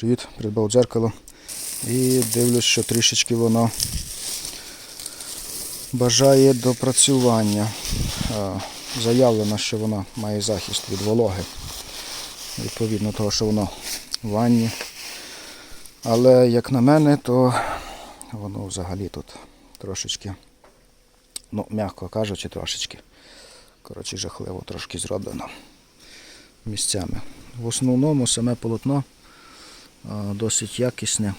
Привіт, придбав дзеркало. І дивлюсь, що трішечки воно бажає допрацювання. Заявлено, що воно має захист від вологи. Відповідно того, що воно в ванні. Але як на мене, то воно взагалі тут трошечки, ну, м'яко кажучи, трошечки. Коротше, жахливо трошки зроблено місцями. В основному саме полотно досить якісне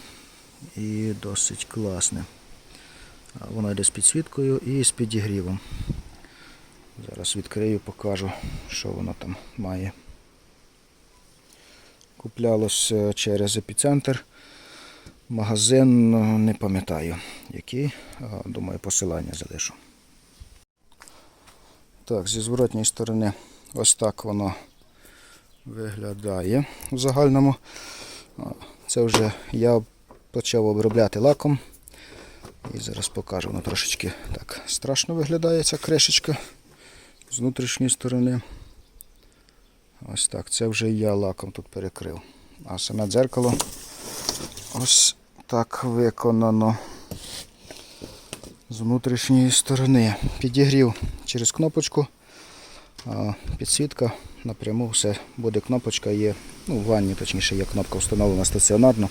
і досить класне. Воно йде з підсвіткою і з підігрівом. Зараз відкрию, покажу, що воно там має. Куплялось е, через епіцентр. Магазин не пам'ятаю який. Думаю, посилання залишу. Так, зі зворотньої сторони ось так воно виглядає в загальному. Це вже я почав обробляти лаком. І зараз покажу, воно трошечки так страшно виглядає ця кришечка з внутрішньої сторони. Ось так, це вже я лаком тут перекрив. А саме дзеркало ось так виконано з внутрішньої сторони. Підігрів через кнопочку. Підсвітка напряму все буде кнопочка є. Ну, в ванні точніше є кнопка встановлена стаціонарно.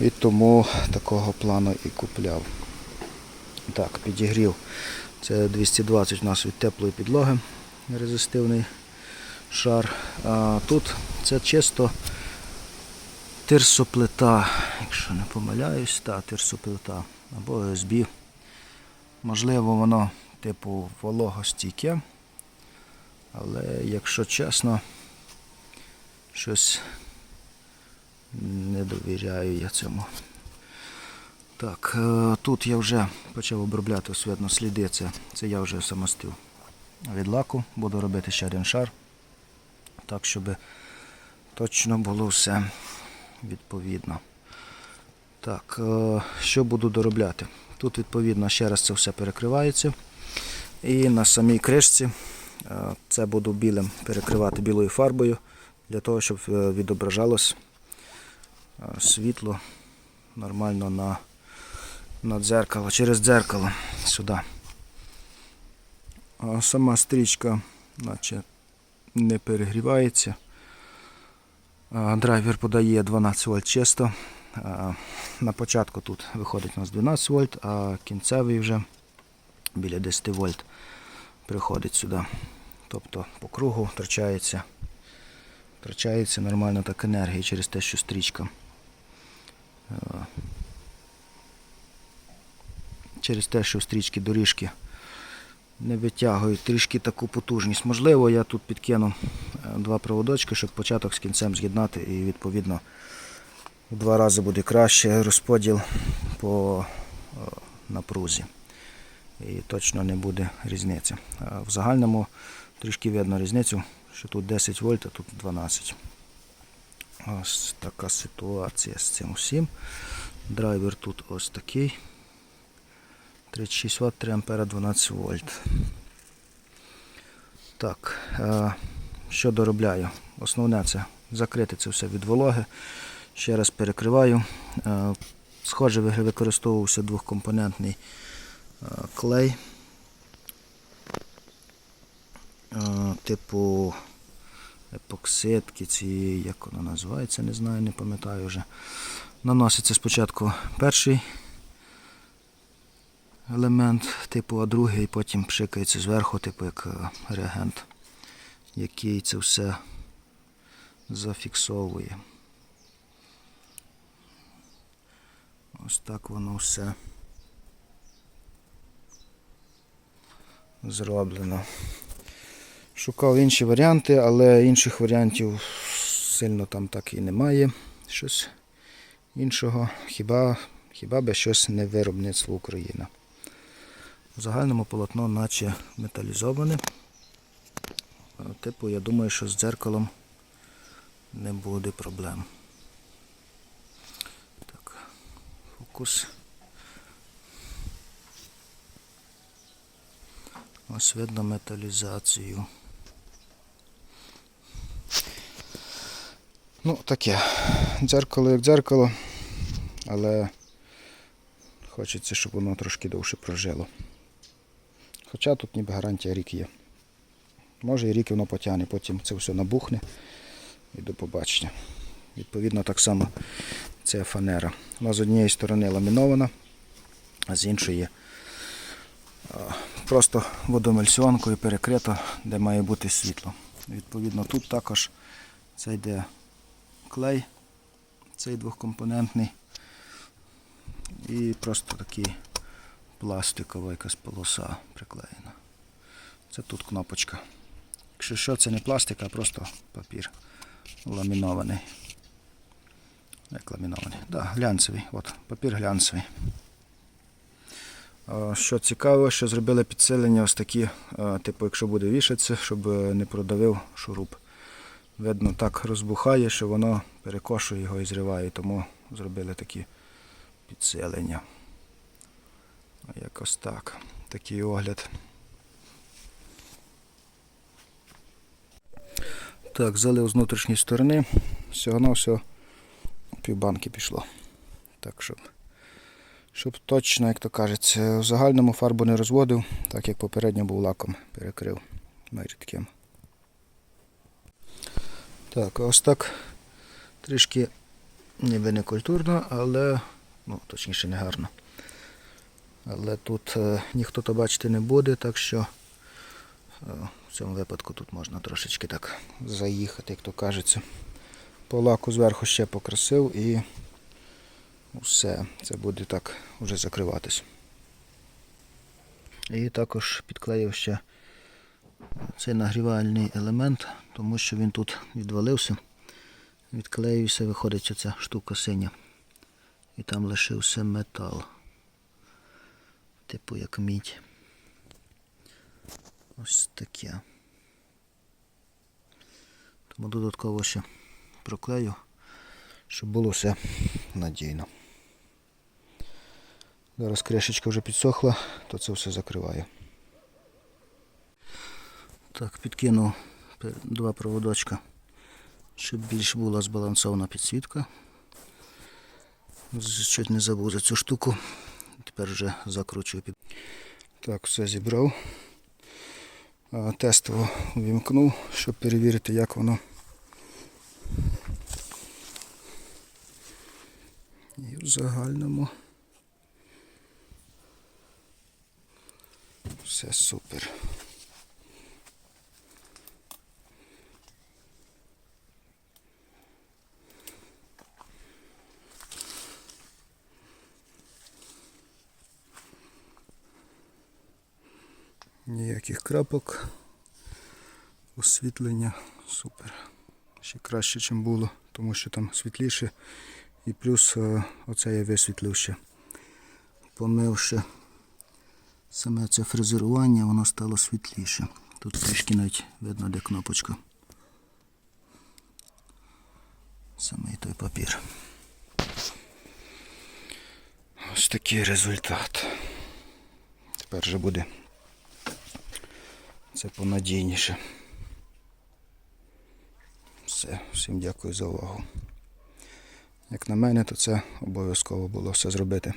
І тому такого плану і купляв. Так, підігрів. Це 220 у нас від теплої підлоги резистивний шар. А тут це чисто тирсоплита, якщо не помиляюсь, та тирсоплита або ОСБ. Можливо, воно типу вологостійке, але якщо чесно, щось не довіряю я цьому. Так, е, тут я вже почав обробляти ось видно сліди, це, це я вже самостив від лаку. Буду робити ще один шар, так щоб точно було все відповідно. Так, е, що буду доробляти? Тут, відповідно, ще раз це все перекривається. І на самій кришці це буду білим перекривати білою фарбою, для того, щоб е, відображалось е, світло нормально на, на дзеркало, через дзеркало сюди. А сама стрічка наче не перегрівається. Драйвер подає 12 вольт чисто. На початку тут виходить у нас 12 вольт, а кінцевий вже біля 10 вольт приходить сюди. Тобто по кругу втрачається, втрачається нормально так енергія через те, що стрічка. е, Через те, що стрічки доріжки не витягують трішки таку потужність. Можливо, я тут підкину е, два проводочки, щоб початок з кінцем з'єднати і відповідно в два рази буде краще розподіл по е, напрузі. І точно не буде різниці. В загальному трішки видно різницю, що тут 10 вольт, а тут 12. Ось така ситуація з цим усім. Драйвер тут ось такий. 36 Вт, 3 ампера, 12 вольт. Так, е, що доробляю? Основне це закрити це все від вологи. Ще раз перекриваю. Е, Схоже, використовувався двохкомпонентний е, клей. Типу епоксидки, ці, як воно називається, не знаю, не пам'ятаю вже. Наноситься спочатку перший елемент, типу, а другий потім пшикається зверху, типу як е, реагент, який це все зафіксовує. Ось так воно все зроблено. Шукав інші варіанти, але інших варіантів сильно там так і немає. Щось іншого. Хіба, хіба би щось не виробництво України. В загальному полотно наче металізоване. Типу, я думаю, що з дзеркалом не буде проблем. Так, фокус. Ось видно металізацію. Ну, таке. Дзеркало як дзеркало, але хочеться, щоб воно трошки довше прожило. Хоча тут ніби гарантія рік є. Може і рік воно потягне, потім це все набухне і до побачення. Відповідно, так само це фанера. Вона з однієї сторони ламінована, а з іншої просто водомельсіонкою перекрито, де має бути світло. Відповідно, тут також це йде клей, цей двохкомпонентний. І просто такий пластикова якась полоса приклеєна. Це тут кнопочка. Якщо що, це не пластик, а просто папір ламінований. Як ламінований? Да, глянцевий. От, папір глянцевий. Що цікаво, що зробили підсилення ось такі, типу, якщо буде вішатися, щоб не продавив шуруп. Видно, так розбухає, що воно перекошує його і зриває, тому зробили такі підсилення. Якось так. Такий огляд. Так, залив з внутрішньої сторони. Всього на все півбанки пішло. Так, щоб, щоб точно, як то кажеться, в загальному фарбу не розводив, так як попередньо був лаком, перекрив майже таким. Так, ось так трішки ніби не культурно, але ну, точніше не гарно. Але тут е, ніхто то бачити не буде, так що е, в цьому випадку тут можна трошечки так заїхати, як то кажеться. По лаку зверху ще покрасив і все, це буде так вже закриватись. І також підклеїв ще цей нагрівальний елемент, тому що він тут відвалився, відклеївся, виходить оця штука синя. І там лишився метал. Типу як мідь. Ось таке. Тому додатково ще проклею, щоб було все надійно. Зараз кришечка вже підсохла, то це все закриваю. Так, підкинув два проводочка, щоб більш була збалансована підсвітка. Чуть не забув за цю штуку. Тепер вже закручую під. Так, все зібрав. Тестово увімкнув, щоб перевірити, як воно. І в загальному. Все супер. Ніяких крапок. Освітлення супер. Ще краще, ніж було, тому що там світліше. І плюс е, оце я висвітлив ще. Помивши саме це фрезерування, воно стало світліше. Тут трішки навіть видно, де кнопочка. Саме той папір. Ось такий результат. Тепер вже буде це понадійніше. Все, всім дякую за увагу. Як на мене, то це обов'язково було все зробити.